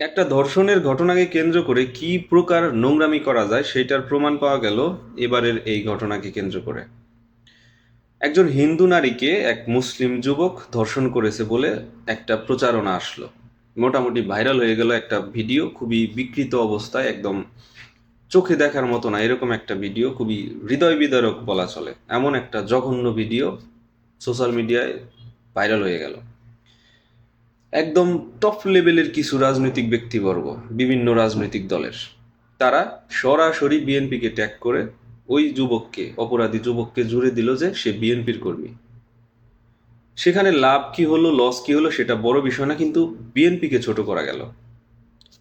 একটা ধর্ষণের ঘটনাকে কেন্দ্র করে কি প্রকার নোংরামি করা যায় সেটার প্রমাণ পাওয়া গেল এবারের এই ঘটনাকে কেন্দ্র করে। একজন হিন্দু নারীকে এক মুসলিম যুবক ধর্ষণ করেছে বলে একটা প্রচারণা আসলো। মোটামুটি ভাইরাল হয়ে গেল একটা ভিডিও, খুবই বিকৃত অবস্থায়, একদম চোখে দেখার মতো না, এরকম একটা ভিডিও, খুবই হৃদয় বিদারক বলা চলে। এমন একটা জঘন্য ভিডিও সোশ্যাল মিডিয়ায় ভাইরাল হয়ে গেল। একদম টপ লেভেলের কিছু রাজনৈতিক ব্যক্তিবর্গ, বিভিন্ন রাজনৈতিক দলের। তারা সরাসরি বিএনপিকে ট্যাগ করে ওই যুবককে, অপরাধী যুবককে জুড়ে দিল যে সে বিএনপির কর্মী। সেখানে লাভ কি হলো লস কি হলো সেটা বড় বিষয় না, কিন্তু বিএনপিকে ছোট করা গেল।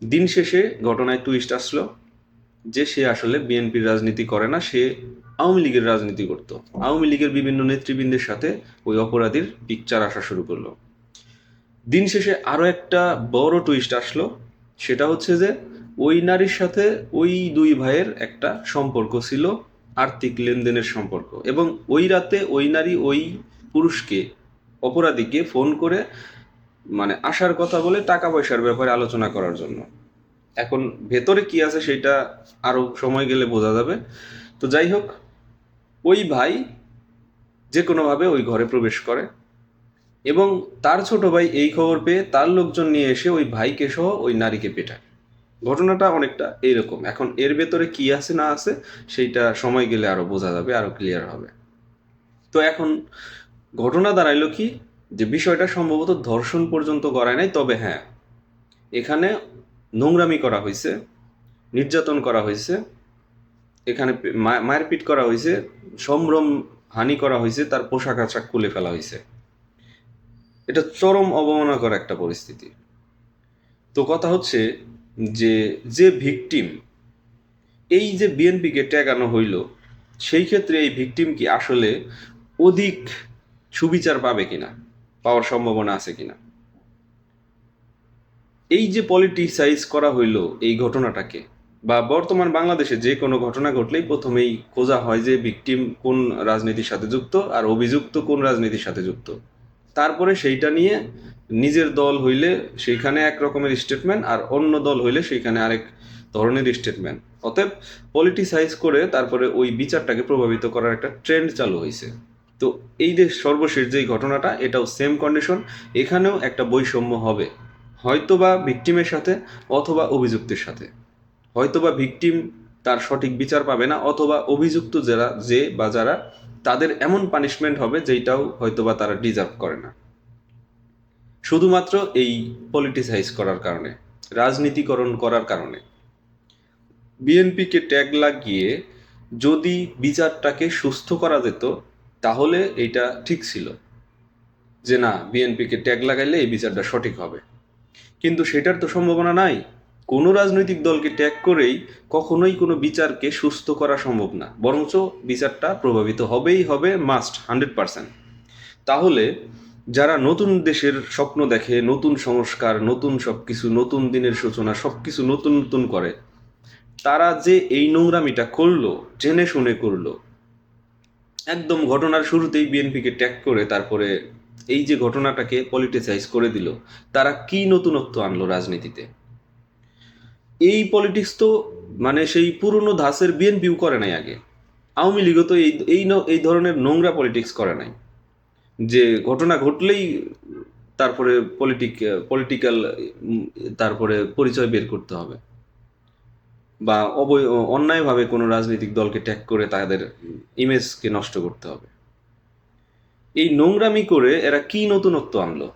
দিন শেষে ঘটনায় টুইস্ট আসলো যে সে আসলে বিএনপির রাজনীতি করে না, সে আওয়ামী লীগের রাজনীতি করত। আওয়ামী লীগের বিভিন্ন নেতৃবৃন্দের সাথে ওই অপরাধীর পিকচার আসা শুরু করল। দিন শেষে আরও একটা বড় টুইস্ট আসলো, সেটা হচ্ছে যে ওই নারীর সাথে ওই দুই ভাইয়ের একটা সম্পর্ক ছিল, আর্থিক লেনদেনের সম্পর্ক। এবং ওই রাতে ওই নারী ওই পুরুষকে, অপরাধীকে ফোন করে মানে আসার কথা বলে টাকা পয়সার ব্যাপারে আলোচনা করার জন্য। এখন ভেতরে কি আছে সেটা আরও সময় গেলে বোঝা যাবে। তো যাই হোক, ওই ভাই যে কোনোভাবে ওই ঘরে প্রবেশ করে। এবং তার ছোট ভাই এই খবর পেয়ে তার লোকজন নিয়ে এসে ওই ভাইকে সহ ওই নারীকে পেটায়। ঘটনাটা অনেকটা এইরকম। এখন এর ভেতরে কি আছে না আছে, সেইটা সময় গেলে আরও বোঝা যাবে, আরও ক্লিয়ার হবে। তো এখন ঘটনা দাঁড়াইলো কি, যে বিষয়টা সম্ভবত ধর্ষণ পর্যন্ত করায় নাই, তবে হ্যাঁ এখানে নোংরামি করা হয়েছে নির্যাতন করা হয়েছে এখানে মারপিট করা হয়েছে সম্ভ্রম হানি করা হয়েছে তার পোশাক আশাক খুলে ফেলা হয়েছে এটা চরম অবমাননাকর একটা পরিস্থিতি। তো কথা হচ্ছে যে যে ভিকটিম, এই যে বিএনপিকে ট্যাগানো হইল, সেই ক্ষেত্রে এই ভিকটিম কি আসলে অধিক সুবিচার পাবে কিনা, পাওয়ার সম্ভাবনা আছে কিনা? এই যে পলিটিসাইজ করা হইল এই ঘটনাটাকে, বা বর্তমান বাংলাদেশে যে কোনো ঘটনা ঘটলেই প্রথমেই খোঁজা হয় যে ভিকটিম কোন রাজনীতির সাথে যুক্ত আর অভিযুক্ত কোন রাজনীতির সাথে যুক্ত। তারপরে সেইটা নিয়ে নিজের দল হইলে সেইখানে এক রকমের স্টেটমেন্ট আর অন্য দল হইলে সেইখানে আরেক ধরনের স্টেটমেন্ট অতএব পলিটিসাইজ করে তারপরে ওই বিচারটাকে প্রভাবিত করার একটা ট্রেন্ড চালু হয়েছে তো এই যে সর্বশেষ যেই ঘটনাটা, এটাও সেম কন্ডিশন এখানেও একটা বৈষম্য হবে। হয়তোবা ভিকটিমের সাথে অথবা অভিযুক্তের সাথে। হয়তোবা ভিকটিম তার সঠিক বিচার পাবে না, অথবা অভিযুক্ত যারা, যে বা যারা, তাদের এমন পানিশমেন্ট হবে যেটাও হয়তোবা তারা ডিজার্ভ করে না। শুধুমাত্র এই পলিটিসাইজ করার কারণে, রাজনীতিকরণ করার কারণে। বিএনপিকে ট্যাগ লাগিয়ে যদি বিচারটাকে সুস্থ করা যেত, তাহলে এটা ঠিক ছিল। যে না বিএনপিকে ট্যাগ লাগাইলে এই বিচারটা সঠিক হবে। কিন্তু সেটার তো সম্ভাবনা নাই। কোনো রাজনৈতিক দলকে ট্যাগ করেই কখনোই কোনো বিচারকে সুস্থ করা সম্ভব না, বরঞ্চ বিচারটা প্রভাবিত হবেই হবে মাস্ট হান্ড্রেড পার্সেন্ট তাহলে যারা নতুন দেশের স্বপ্ন দেখে, নতুন সংস্কার, নতুন সবকিছু, নতুন দিনের সূচনা, সবকিছু নতুন নতুন করে, তারা যে এই নোংরামিটা করল, জেনে শুনে করল, একদম ঘটনার শুরুতেই বিএনপিকে ট্যাগ করে তারপরে এই যে ঘটনাটাকে পলিটিসাইজ করে দিল, তারা কি নতুনত্ব আনলো রাজনীতিতে? এই পলিটিক্স তো মানে সেই পুরনো ধাসের বিএনপিও করে নাই আগে। আওয়ামী লীগও তো এই এই এই ধরনের নোংরা পলিটিক্স করে নাই। যে ঘটনা ঘটলেই তারপরে পলিটিক পলিটিক্যাল তারপরে পরিচয় বের করতে হবে। বা অবৈ, অন্যায়ভাবে কোনো রাজনৈতিক দলকে ট্যাগ করে তাদের ইমেজকে নষ্ট করতে হবে। এই নোংরামি করে এরা কি নতুনত্ব আনলো?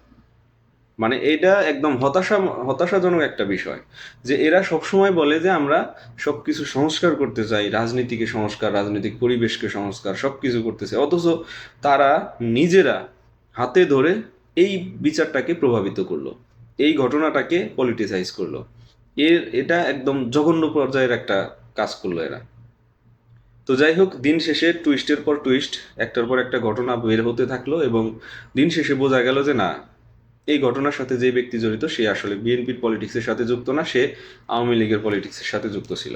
মানে এটা একদম হতাশা, হতাশাজনক একটা বিষয় যে এরা সবসময় বলে যে আমরা সবকিছু সংস্কার করতে চাই, রাজনীতিকে সংস্কার, রাজনৈতিক পরিবেশকে সংস্কার, সবকিছু করতে চাই অথচ তারা নিজেরা হাতে ধরে এই বিচারটাকে প্রভাবিত করল, এই ঘটনাটাকে পলিটিসাইজ করল। এর, এটা একদম জঘন্য পর্যায়ের একটা কাজ করল এরা। তো যাই হোক, দিন শেষে টুইস্টের পর টুইস্ট একটার পর একটা ঘটনা বের হতে থাকল এবং দিন শেষে বোঝা গেল যে না এই ঘটনার সাথে যে ব্যক্তি জড়িত, সে আসলে বিএনপির পলিটিক্সের সাথে যুক্ত না, সে আওয়ামী লীগের পলিটিক্সের সাথে যুক্ত ছিল।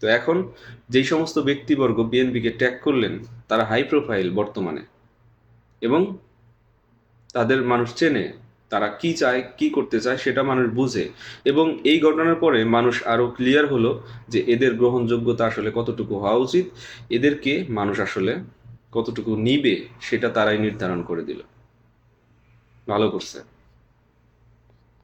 তো এখন যেই সমস্ত ব্যক্তিবর্গ বিএনপিকে ট্যাগ করলেন, তারা হাই প্রোফাইল বর্তমানে। এবং তাদের মানুষ চেনে তারা কি চায়, কি করতে চায়, সেটা মানুষ বুঝে। এবং এই ঘটনার পরে মানুষ আরও ক্লিয়ার হলো যে এদের গ্রহণযোগ্যতা আসলে কতটুকু হওয়া উচিত, এদেরকে মানুষ আসলে কতটুকু নিবে, সেটা তারাই নির্ধারণ করে দিল। ভালো করছে।